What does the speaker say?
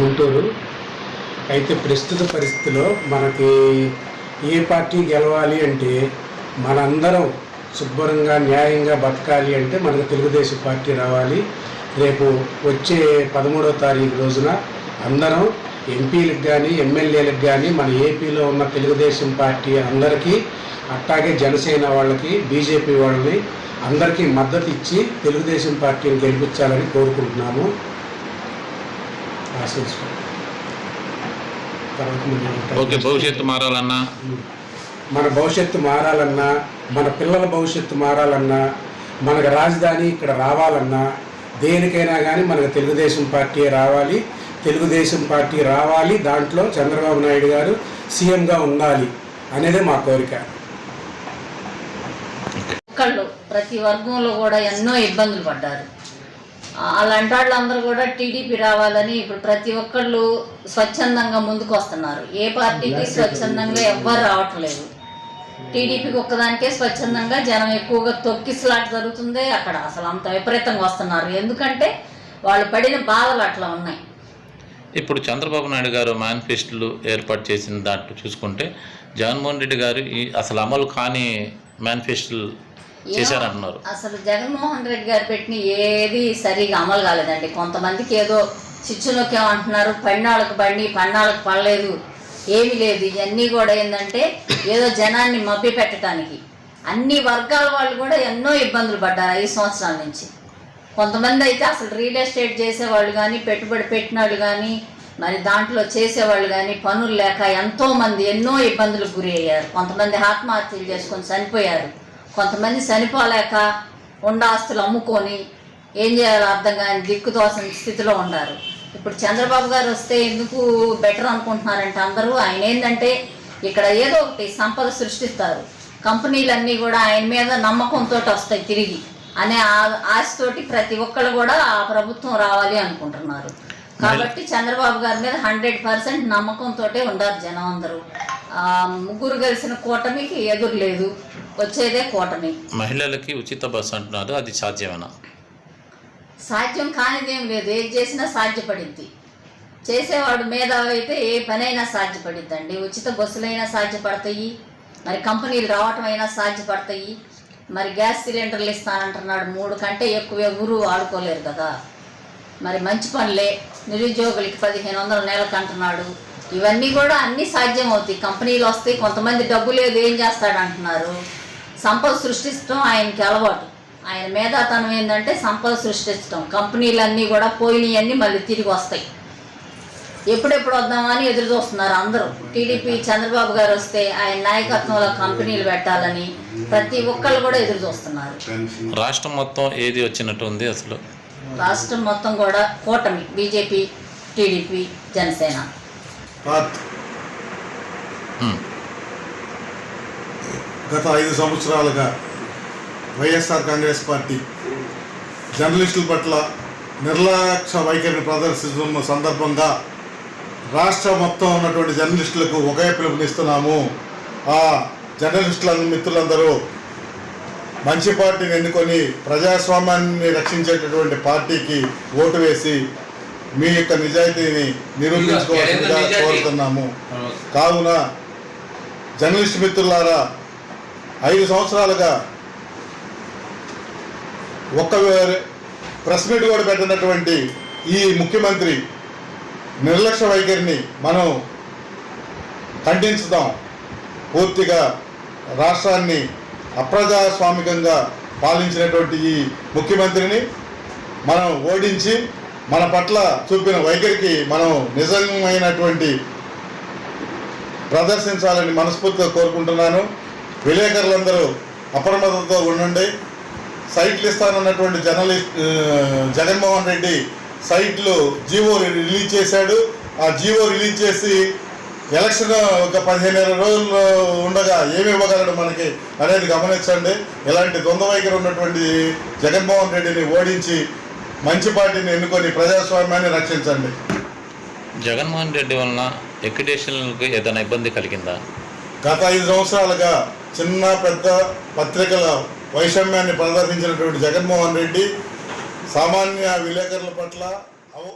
గుంటూరు. అయితే ప్రస్తుత పరిస్థితిలో మనకి ఏ పార్టీ గెలవాలి అంటే మనందరం శుభ్రంగా న్యాయంగా బతకాలి అంటే మనకు తెలుగుదేశం పార్టీ రావాలి. రేపు వచ్చే పదమూడో తారీఖు రోజున అందరం ఎంపీలకు కానీ ఎమ్మెల్యేలకు కానీ మన ఏపీలో ఉన్న తెలుగుదేశం పార్టీ అందరికీ అట్టాగే జనసేన వాళ్ళకి బీజేపీ వాళ్ళని అందరికీ మద్దతు ఇచ్చి తెలుగుదేశం పార్టీని గెలిపించాలని కోరుకుంటున్నాము. ఓకే భవిష్యత్తు మారాలన్నా? మన భవిష్యత్తు మారాలన్నా మన పిల్లల భవిష్యత్తు మారాలన్నా మనకు రాజధాని ఇక్కడ రావాలన్నా దేనికైనా కానీ మనకు తెలుగుదేశం పార్టీ రావాలి తెలుగుదేశం పార్టీ రావాలి దాంట్లో చంద్రబాబు నాయుడు గారు సీఎంగా ఉండాలి అనేదే మా కోరిక. ప్రతి వర్గంలో కూడా ఎన్నో ఇబ్బందులు పడ్డారు. అలాంటి వాళ్ళందరూ కూడా టీడీపీ రావాలని ఇప్పుడు ప్రతి ఒక్కళ్ళు స్వచ్ఛందంగా ముందుకు వస్తున్నారు ఏ పార్టీకి స్వచ్ఛందంగా ఎవ్వరు రావట్లేదు. టీడీపీకి ఒక్కదానికే స్వచ్ఛందంగా జనం ఎక్కువగా తొక్కిసలాట జరుగుతుంది అక్కడ. అసలు అంత విపరీతంగా వస్తున్నారు. ఎందుకంటే వాళ్ళు పడిన బాధలు అట్లా ఉన్నాయి. ఇప్పుడు చంద్రబాబు నాయుడు గారు మేనిఫెస్టోలు ఏర్పాటు చేసిన దాంట్లో చూసుకుంటే జగన్మోహన్ రెడ్డి గారు ఈ అసలు అమలు కాని మేనిఫెస్టోలు చేశారంటున్నారు. అసలు జగన్మోహన్ రెడ్డి గారు పెట్టిన ఏది సరిగా అమలు కాలేదండి. కొంతమందికి ఏదో చిచ్చులోకి ఏమంటున్నారు పడినాళ్ళకి బండి పన్నాళ్ళకి పడలేదు ఏమీ లేదు. ఇవన్నీ కూడా ఏంటంటే ఏదో జనాన్ని మభ్య పెట్టడానికి అన్ని వర్గాల వాళ్ళు కూడా ఎన్నో ఇబ్బందులు పడ్డారు ఐదు సంవత్సరాల నుంచి. కొంతమంది అయితే అసలు రియల్ ఎస్టేట్ చేసేవాళ్ళు కానీ పెట్టుబడి పెట్టిన వాళ్ళు కానీ మరి దాంట్లో చేసేవాళ్ళు కానీ పనులు లేక ఎంతో మంది ఎన్నో ఇబ్బందులకు గురి అయ్యారు కొంతమంది ఆత్మహత్యలు చేసుకొని చనిపోయారు. కొంతమంది చనిపోలేక ఉండ ఆస్తులు అమ్ముకొని ఏం చేయాలో అర్థం కాని దిక్కుతోసని స్థితిలో ఉన్నారు. ఇప్పుడు చంద్రబాబు గారు వస్తే ఎందుకు బెటర్ అనుకుంటున్నారంటే అందరూ? ఆయన ఏంటంటే ఇక్కడ ఏదో ఒకటి సంపద సృష్టిస్తారు. కంపెనీలన్నీ కూడా ఆయన మీద నమ్మకంతో వస్తాయి తిరిగి అనే ఆ- ఆశతోటి ప్రతి ఒక్కళ్ళు కూడా ఆ ప్రభుత్వం రావాలి అనుకుంటున్నారు. కాబట్టి చంద్రబాబు గారి మీద హండ్రెడ్ పర్సెంట్ నమ్మకంతో ఉన్నారు జనం అందరూ. ముగ్గురు కలిసిన కూటమికి ఎదురు లేదు. వచ్చేదే కూటమి. మహిళలకి ఉచిత బస్సు అంటున్నారు అది సాధ్యమేనా? సాధ్యం కానిదేం లేదు ఏది చేసినా సాధ్యపడిద్ది. చేసేవాడు మేధావి అయితే ఏ పనైనా సాధ్యపడిద్దండి. ఉచిత బస్సులైనా సాధ్యపడతాయి మరి కంపెనీలు రావటం అయినా సాధ్యపడతాయి మరి గ్యాస్ సిలిండర్లు ఇస్తానంటున్నాడు. మూడు కంటే ఎక్కువ ఎవరు వాడుకోలేరు కదా. మరి మంచి పనులే నిరుద్యోగులకి పదిహేను వందల నెలకు అంటున్నాడు. ఇవన్నీ కూడా అన్నీ సాధ్యం అవుతాయి. కంపెనీలు వస్తాయి కొంతమంది డబ్బు లేదు ఏం చేస్తాడు అంటున్నారు సంపద సృష్టించడం ఆయనకి అలవాటు. ఆయన మేధాతనం ఏంటంటే సంపద సృష్టించడం కంపెనీలన్నీ కూడా పోయినవన్నీ మళ్ళీ తిరిగి వస్తాయి. ఎప్పుడెప్పుడు వద్దామని ఎదురు చూస్తున్నారు అందరూ. టీడీపీ చంద్రబాబు గారు వస్తే ఆయన నాయకత్వంలో కంపెనీలు పెట్టాలని ప్రతి ఒక్కళ్ళు కూడా ఎదురు చూస్తున్నారు. రాష్ట్రం మొత్తం ఏది వచ్చినట్టు ఉంది అసలు? రాష్ట్రం మొత్తం కూడా కూటమి బీజేపీ టీడీపీ జనసేన. గత ఐదు సంవత్సరాలుగా వైఎస్ఆర్ కాంగ్రెస్ పార్టీ జర్నలిస్టుల పట్ల నిర్లక్ష్య వైఖరిని ప్రదర్శిస్తున్న సందర్భంగా రాష్ట్ర మొత్తం ఉన్నటువంటి జర్నలిస్టులకు ఒకే పిలుపునిస్తున్నాము. ఆ జర్నలిస్టుల మిత్రులందరూ మంచి పార్టీని ఎన్నుకొని ప్రజాస్వామ్యాన్ని రక్షించేటటువంటి పార్టీకి ఓటు వేసి మీ యొక్క నిజాయితీని నిరూపించుకోవాల్సిందిగా కోరుతున్నాము. కావున జర్నలిస్ట్ మిత్రులారా ఐదు సంవత్సరాలుగా ఒక్క ప్రెస్ మీట్ కూడా పెట్టినటువంటి ఈ ముఖ్యమంత్రి నిర్లక్ష్య వైఖరిని మనం ఖండించుదాం. పూర్తిగా రాష్ట్రాన్ని అప్రజాస్వామికంగా పాలించినటువంటి ఈ ముఖ్యమంత్రిని మనం ఓడించి మన పట్ల చూపిన వైఖరికి మనం నిజమైనటువంటి ప్రదర్శించాలని మనస్ఫూర్తిగా కోరుకుంటున్నాను. విలేకరులందరూ అప్రమత్తతో ఉండండి. సైట్లు ఇస్తానన్నటువంటి జర్నలిస్ట్ జగన్మోహన్ రెడ్డి సైట్లు జీవో రిలీజ్ చేశాడు. ఆ జీవో రిలీజ్ చేసి ఎలక్షన్ ఒక పదిహేను ఇరవై రోజులు ఉండగా ఏమి ఇవ్వగలడు మనకి అనేది గమనించండి. ఇలాంటి ద్వంద్వ వైఖరి ఉన్నటువంటి జగన్మోహన్ రెడ్డిని ఓడించి మంచి పార్టీని ఎన్నుకొని ప్రజాస్వామ్యాన్ని రక్షించండి. జగన్మోహన్ రెడ్డి వలన ఎక్విటేషన్లకు ఏదైనా ఇబ్బంది కలిగిందా? గత ఐదు సంవత్సరాలుగా చిన్న పెద్ద పత్రికల వైషమ్యాన్ని ప్రదర్శించినటువంటి జగన్మోహన్ రెడ్డి సామాన్య విలేకరుల పట్ల అవు